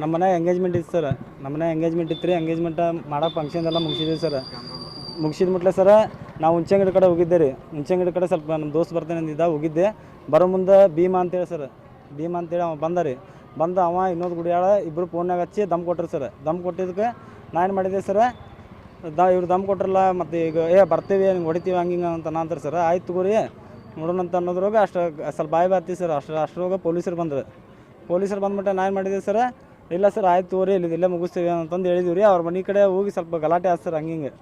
ನಮ್ಮ ಮನೆ ಎಂಗೇಜ್ಮೆಂಟ್ ಇತ್ತು ಸರ್. ನಮ್ಮ ಮನೆ ಎಂಗೇಜ್ಮೆಂಟ್ ಇತ್ತು ರೀ. ಎಂಗೇಜ್ಮೆಂಟ್ ಮಾಡೋ ಫಂಕ್ಷನ್ ಎಲ್ಲ ಮುಗಿಸಿದ್ವಿ ಸರ್. ಮುಗಿಸಿದ ಮುಟ್ಲೆ ಸರ ನಾವು ಹುಂಚಂಗಡಿ ಕಡೆ ಹೋಗಿದ್ದೆ ರೀ. ಹುಂಚಂಗಡಿ ಕಡೆ ಸ್ವಲ್ಪ ನಮ್ಮ ದೋಸ್ತ್ ಬರ್ತಾನೆ ಅಂದಿದ್ದ, ಹೋಗಿದ್ದೆ. ಬರೋ ಮುಂದೆ ಭೀಮಾ ಅಂತೇಳಿ ಸರ್. ಭೀಮಾ ಅಂತೇಳಿ ಅವ ಬಂದ ರೀ. ಬಂದು ಅವ ಇನ್ನೊಂದು ಗುಡಿಯಾಳ ಇಬ್ಬರು ಫೋನ್ನಾಗ ಹಚ್ಚಿ ದಮ್ ಕೊಟ್ಟರು ಸರ್. ದಮ್ ಕೊಟ್ಟಿದ್ದಕ್ಕೆ ನಾ ಏನು ಮಾಡಿದೆ ಸರ್, ದ ಇವ್ರು ದಮ್ ಕೊಟ್ರಲ್ಲ, ಮತ್ತು ಈಗ, ಏ, ಬರ್ತೀವಿ, ನಿಂಗೆ ಹೊಡಿತೀವಿ, ಹಂಗೆ ಹಿಂಗೆ ಅಂತ ಅಂತಾರೆ ಸರ್. ಆಯ್ತು ಗುರಿ ನೋಡೋಣ ಅಂತ ಅನ್ನೋದ್ರಾಗ ಅಷ್ಟು, ಸ್ವಲ್ಪ ಬಾಯಿ ಬಾತಿ ಸರ್. ಅಷ್ಟು, ಅಷ್ಟರೊಳಗೆ ಪೊಲೀಸರು ಬಂದರು. ಪೊಲೀಸರು ಬಂದ್ಬಿಟ್ಟು ನಾನು ಏನು ಮಾಡಿದೆ ಸರ್ ಇಲ್ಲ ಸರ್, ಆಯ್ತು ತೋರಿ ಇಲ್ಲಿ ಇಲ್ಲೇ ಮುಗಿಸ್ತೀವಿ ಅಂತಂದು ಹೇಳಿದ್ವಿ ರೀ ಅವ್ರ ಮನೆ ಕಡೆ ಹೋಗಿ ಸ್ವಲ್ಪ ಗಲಾಟೆ ಆಯ್ತು ಸರ್ ಹಂಗಿಂಗೆ. ಹಿಂಗೆ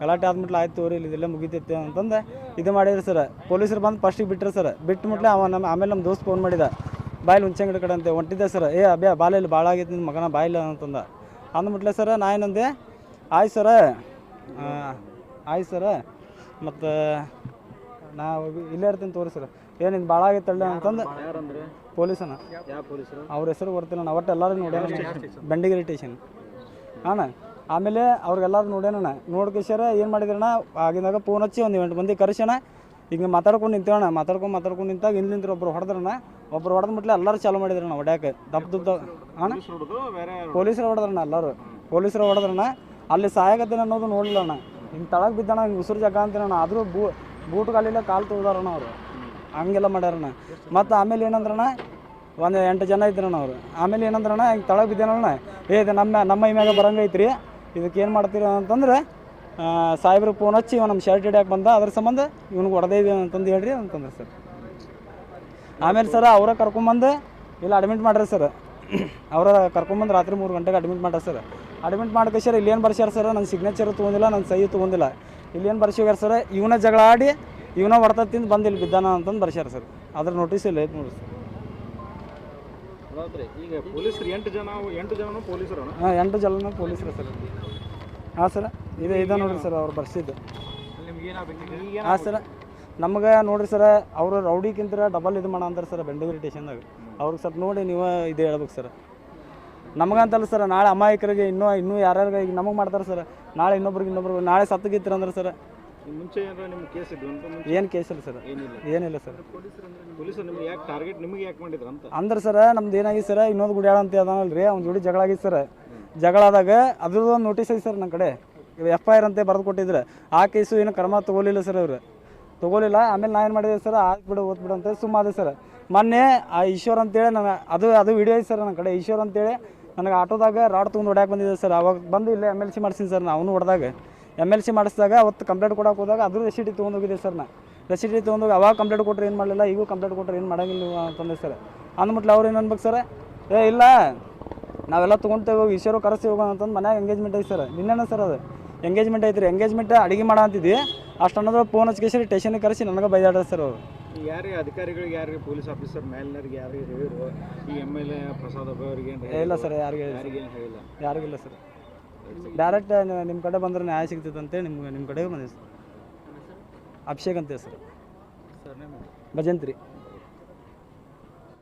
ಗಲಾಟೆ ಆದ್ಮಿಟ್ಲೆ ಆಯ್ತು ತೋರಿ ಇಲ್ಲಿ ಇಲ್ಲೇ ಮುಗಿತೈತೆ ಅಂತಂದು ಇದು ಮಾಡಿದ್ರು ಸರ್. ಪೊಲೀಸರು ಬಂದು ಫಸ್ಟಿಗೆ ಬಿಟ್ಟರೆ ಸರ್. ಬಿಟ್ಬಿಟ್ಲೆ ಅವ ನಮ್ಮ, ಆಮೇಲೆ ನಮ್ಮ ದೋಸ್ತ್ ಫೋನ್ ಮಾಡಿದ. ಬಾಯಿಲ್ ಹುಂಚಂಗಡಿ ಕಡೆ ಅಂತ ಹೊಂಟಿದ್ದೆ ಸರ್. ಏ ಅಬ್ಯಾ ಬಾಲಲ್ಲಿ ಭಾಳ ಆಗೈತಿ ನಿನ್ನ ಮಗನ ಬಾಯಿಲ್ಲ ಅಂತಂದ. ಅಂದ್ಬಿಟ್ಲೆ ಸರ್, ನಾ ಏನಂದೆ, ಆಯ್ತು ಸರ ಆಯ್ತು ಸರ, ಮತ್ತು ನಾ ಇಲ್ಲೇ ಇರ್ತೀನಿ ತೋರಿ ಸರ್. ಏನು ಇದು ಭಾಳ ಆಗೈತಲ್ಲ ಅಂತಂದು ಪೊಲೀಸನ. ಅವ್ರ ಹೆಸರು ಬರ್ತಿಲ್ಲ ನಾ ಒಟ್ಟು ಎಲ್ಲರೂ ನೋಡ್ಯಾನ ಬೆಂಡಿಗಿರಿ ಸ್ಟೇಷನ್. ಅಣ್ಣ ಆಮೇಲೆ ಅವ್ರಿಗೆಲ್ಲರೂ ನೋಡ್ಯಾನಣ್ಣ ನೋಡ್ಕೇಶ್ವರ ಏನು ಮಾಡಿದ್ರಣ್ಣ? ಆಗಿದಾಗ ಫೋನ್ ಹಚ್ಚಿ ಒಂದು ಎಂಟು ಮಂದಿ ಕರೆಸೋಣ ಹಿಂಗೆ ಮಾತಾಡ್ಕೊಂಡು ನಿಂತೇವಣ್ಣ ಮಾತಾಡ್ಕೊಂಡು ಮಾತಾಡ್ಕೊಂಡು ನಿಂತಾಗ ಇಲ್ಲಿ ನಿಂತ್ರು ಒಬ್ರು ಹೊಡೆದ್ರಣ್ಣ. ಒಬ್ರು ಹೊಡೆದ ಮುಟ್ಲೆ ಎಲ್ಲರೂ ಚಾಲು ಮಾಡಿದ್ರಣ್ಣ ಹೊಡ್ಯಾಕೆ ದಪ್ಪ ದುಪ್ಪ ಅಣ್ಣ ಪೊಲೀಸರು ಹೊಡೆದ್ರಣ್ಣ ಎಲ್ಲರೂ. ಪೊಲೀಸರು ಹೊಡೆದ್ರಣ್ಣ. ಅಲ್ಲಿ ಸಾಯಾಗತ್ತೀನಿ ಅನ್ನೋದು ನೋಡಲಿಲ್ಲ ಅಣ್ಣ. ಹಿಂಗೆ ತಳಗೆ ಬಿದ್ದಣ್ಣ ಹಿಂಗೆ ಉಸಿರು ಜಗ ಅಂತೀನಣ್ಣ. ಆದರೂ ಬೂ ಬೂಟ್ ಕಾಲಿಲ್ಲ ಕಾಲು ತುಳಿದಾರಣ್ಣ ಅವರು. ಹಂಗೆಲ್ಲ ಮಾಡ್ಯಾರಣ ಮತ್ತು ಆಮೇಲೆ ಏನಂದ್ರಣ ಒಂದು ಎಂಟು ಜನ ಇದ್ರಣ್ಣ ಅವರು. ಆಮೇಲೆ ಏನಂದ್ರಣ್ಣ, ಹಿಂಗೆ ತಳ ಬಿದ್ದೇನಣ್ಣ, ಏ, ಇದು ನಮ್ಮ ನಮ್ಮ ಮ್ಯಾಗ ಬರಂಗೈತ್ರಿ. ಇದಕ್ಕೆ ಏನು ಮಾಡ್ತೀರಿ ಅಂತಂದ್ರೆ ಸಾಹೇಬ್ರಿಗೆ ಫೋನ್ ಹಚ್ಚಿ ಇವ ನಮ್ಮ ಶರ್ಟ್ ಹಿಡಿಯಕ್ಕೆ ಬಂದ, ಅದ್ರ ಸಂಬಂಧ ಇವ್ನಿಗೆ ಹೊಡೆದೇವಿ ಅಂತಂದು ಹೇಳ್ರಿ ಅಂತಂದ್ರೆ ಸರ್. ಆಮೇಲೆ ಸರ್ ಅವರ ಕರ್ಕೊಂಬಂದು ಇಲ್ಲ ಅಡ್ಮಿಟ್ ಮಾಡ್ರಿ ಸರ್. ಅವರ ಕರ್ಕೊಂಬಂದು ರಾತ್ರಿ ಮೂರು ಗಂಟೆಗೆ ಅಡ್ಮಿಟ್ ಮಾಡ್ರಿ ಸರ್. ಅಡ್ಮಿಟ್ ಮಾಡ್ಕೆ ಸರ್, ಇಲ್ಲೇನು ಬರ್ಸ್ಯಾರ ಸರ್ ನನ್ನ ಸಿಗ್ನೇಚರ್ ತೊಗೊಂಡಿಲ್ಲ ನನ್ನ ಸಹಿ ತೊಗೊಂಡಿಲ್ಲ. ಇಲ್ಲೇನು ಬರ್ಸಿವ್ಯಾರ ಸರ್, ಇವನ ಜಗಳ ಆಡಿ ಇವನ ಹೊಡ್ತ ತಿಂದು ಬಂದು ಇಲ್ಲಿ ಬಿದ್ದಾನ ಅಂತಂದು ಬರ್ಸ್ಯಾರ ಸರ್. ಅದ್ರ ನೋಟಿಸ್ ಇಲ್ಲ ಐತೆ ನೋಡಿ ಸರ್. ಈಗ ಪೊಲೀಸರು ಎಂಟು ಜನ ಎಂಟು ಪೊಲೀಸರು ಹಾಂ ಎಂಟು ಜನ ಪೊಲೀಸರು ಸರ್. ಹಾಂ ಸರ್ ಇದೆ ಇದೆ ನೋಡಿರಿ ಸರ್ ಅವ್ರು ಬರ್ಸಿದ್ದು. ಹಾಂ ಸರ್ ನಮ್ಗೆ ನೋಡಿರಿ ಸರ್ ಅವರು ರೌಡಿಗಿಂತ ಡಬಲ್ ಇದು ಮಾಡ ಅಂತಾರೆ ಸರ್ ಬೆಂಡೂರಿ ಟೇಷನ್ದಾಗ ಅವ್ರಿಗೆ ಸ್ವಲ್ಪ ನೋಡಿ ನೀವು ಇದು ಹೇಳ್ಬೇಕು ಸರ್. ನಮಗಂತಲ್ಲ ಸರ್ ನಾಳೆ ಅಮಾಯಕರಿಗೆ ಇನ್ನೂ ಇನ್ನೂ ಯಾರ್ಯಾರಿಗೆ ಈಗ ನಮಗೆ ಮಾಡ್ತಾರೆ ಸರ್. ನಾಳೆ ಇನ್ನೊಬ್ರಿಗೆ ಇನ್ನೊಬ್ರಿಗೆ ನಾಳೆ ಸತ್ತಗಿತ್ತಿರಂದ್ರೆ ಸರ್ ಮುಂಚೆ ಏನಾರ ನಿಮ್ಮ ಕೇಸ್ ಇದ್ವು? ಅಂತ ಮುಂಚೆ ಏನು ಕೇಸ್ ಇಲ್ಲ ಸರ್. ಏನಿಲ್ಲ. ಏನಿಲ್ಲ ಸರ್. ಪೊಲೀಸರು ನಿಮ್ಗೆ ಯಾಕೆ ಟಾರ್ಗೆಟ್ ನಿಮಗೆ ಯಾಕೆ ಮಾಡಿದ್ರು ಅಂತ? ಅಂದ್ರೆ ಸರ್ ನಮ್ದು ಏನಾಗಿತ್ತು ಸರ್ ಇನ್ನೊಂದು ಗುಡಿಯಾಳ ಅಂತ ಅದಾನಲ್ಲ ರೀ ಅವ್ನ ಜೋಡಿ ಜಗಳ ಆಗಿತ್ತು ಸರ್. ಜಗಳ ಆದಾಗ ಅದ್ರದ್ದು ಒಂದು ನೋಟಿಸ್ ಐತಿ ಸರ್ ನನ್ನ ಕಡೆ. ಎಫ್ ಐ ಆರ್ ಅಂತ ಬರೆದು ಕೊಟ್ಟಿದ್ರೆ. ಆ ಕೇಸು ಏನು ಕ್ರಮ ತಗೋಲಿಲ್ಲ ಸರ್ ಅವರು. ತಗೋಲಿಲ್ಲ ಆಮೇಲೆ ನಾ ಏನು ಮಾಡಿದೆ ಸರ್ ಬಿಡು ಓದ್ಬಿಡು ಅಂತ ಸುಮ್ಮ ಅದೇ ಸರ್. ಮೊನ್ನೆ ಆ ಈಶ್ವರ್ ಅಂತೇಳಿ ನಾನು ಅದು ಅದು ವಿಡಿಯೋ ಐತೆ ಸರ್ ನನ್ನ ಕಡೆ. ಈಶ್ವರ್ ಅಂತೇಳಿ ನನಗೆ ಆಟೋದಾಗ ರಾಡ್ ತೊಗೊಂಡು ಹೊಡ್ಯಾಕೆ ಬಂದಿದೆ ಸರ್. ಅವಾಗ ಬಂದು ಇಲ್ಲೇ ಎಂ ಎಲ್ ಸಿ ಮಾಡ್ಸೀನಿ ಸರ್ ನಾವು ಹೊಡೆದಾಗ. ಎಂ ಎಲ್ ಸಿ ಮಾಡಿಸಿದಾಗ ಅವತ್ತು ಕಂಪ್ಲೇಂಟ್ ಕೊಡಕ್ಕೆ ಹೋದಾಗ ಅದ್ರ ರೆಸಿಟಿ ತೊಗೊಂಡು ಹೋಗಿದ್ದೆ ಸರ್ ನಾ. ರೆಸಿಟಿ ತೊಗೊಂಡೋಗಿ ಅವಾಗ ಕಂಪ್ಲೇಂಟ್ ಕೊಟ್ಟರೆ ಏನು ಮಾಡಲಿಲ್ಲ ಈಗೂ ಕಂಪ್ಲೇಂಟ್ ಕೊಟ್ಟರೆ ಏನು ಮಾಡೋಂಗಿಲ್ಲ ಅಂತಂದ್ರೆ ಅಂತಂದೆ ಸರ್ ಅಂದ್ಬಿಟ್ಲೆ ಅವ್ರು ಏನು ಅನ್ಬೇಕು ಸರ್ ಏ ಇಲ್ಲ. ನಾವೆಲ್ಲ ತೊಗೊಂತೇವೆ ಈಶ್ವರ ಕರೆಸಿ ಹೋಗೋಣ ಅಂತಂದು ಮನ್ಯಾಗ ಎಂಗೇಜ್ಮೆಂಟ್ ಐತೆ ಸರ್ ನಿನ್ನೆನ ಸರ್ ಅದು? ಎಂಗೇಜ್ಮೆಂಟ್ ಐತ್ರಿ. ಎಂಗೇಜ್ಮೆಂಟ್ ಅಡಿಗೆ ಮಾಡೋ ಅಂತಿದ್ವಿ. ಅಷ್ಟು ಅನ್ನೋದ್ರ ಫೋನ್ ಹಚ್ಕೇಶ್ರಿ ಟೇಷನ್ ಕರೆಸಿ ನನಗೆ ಬೈದಾಡ್ರಿ ಸರ್ ಅವರು. ಯಾರೇ ಯಾರಿಗೆ ಅಧಿಕಾರಿಗಳಿಗೆ ಯಾರಿಗೆ ಪೊಲೀಸ್ ಆಫೀಸರ್ ಮೇಲ್ನರಿಗೆ ಯಾರಿಗೆ ಹೇಳಿದ್ರು ಈ ಎಂ ಎಲ್ ಎ ಪ್ರಸಾದ್ ಅವರಿಗೆ ಇಲ್ಲ ಸರ್ ಯಾರಿಗೆ ಯಾರಿಗೆ ಹೇಳಿಲ್ಲ? ಯಾರಿಗಿಲ್ಲ ಸರ್ ಡೈರೆಕ್ಟ್ ನಿಮ್ಮ ಕಡೆ ಬಂದ್ರೆ ನ್ಯಾಯ ಸಿಗ್ತೈತೆ ಅಂತೇಳಿ ನಿಮ್ಗೆ ನಿಮ್ಮ ಕಡೆಗೆ ಬಂದಿದೆ ಸರ್. ಅಭಿಷೇಕ್ ಅಂತ ಸರ್. ಭಜಂತ್ರಿ.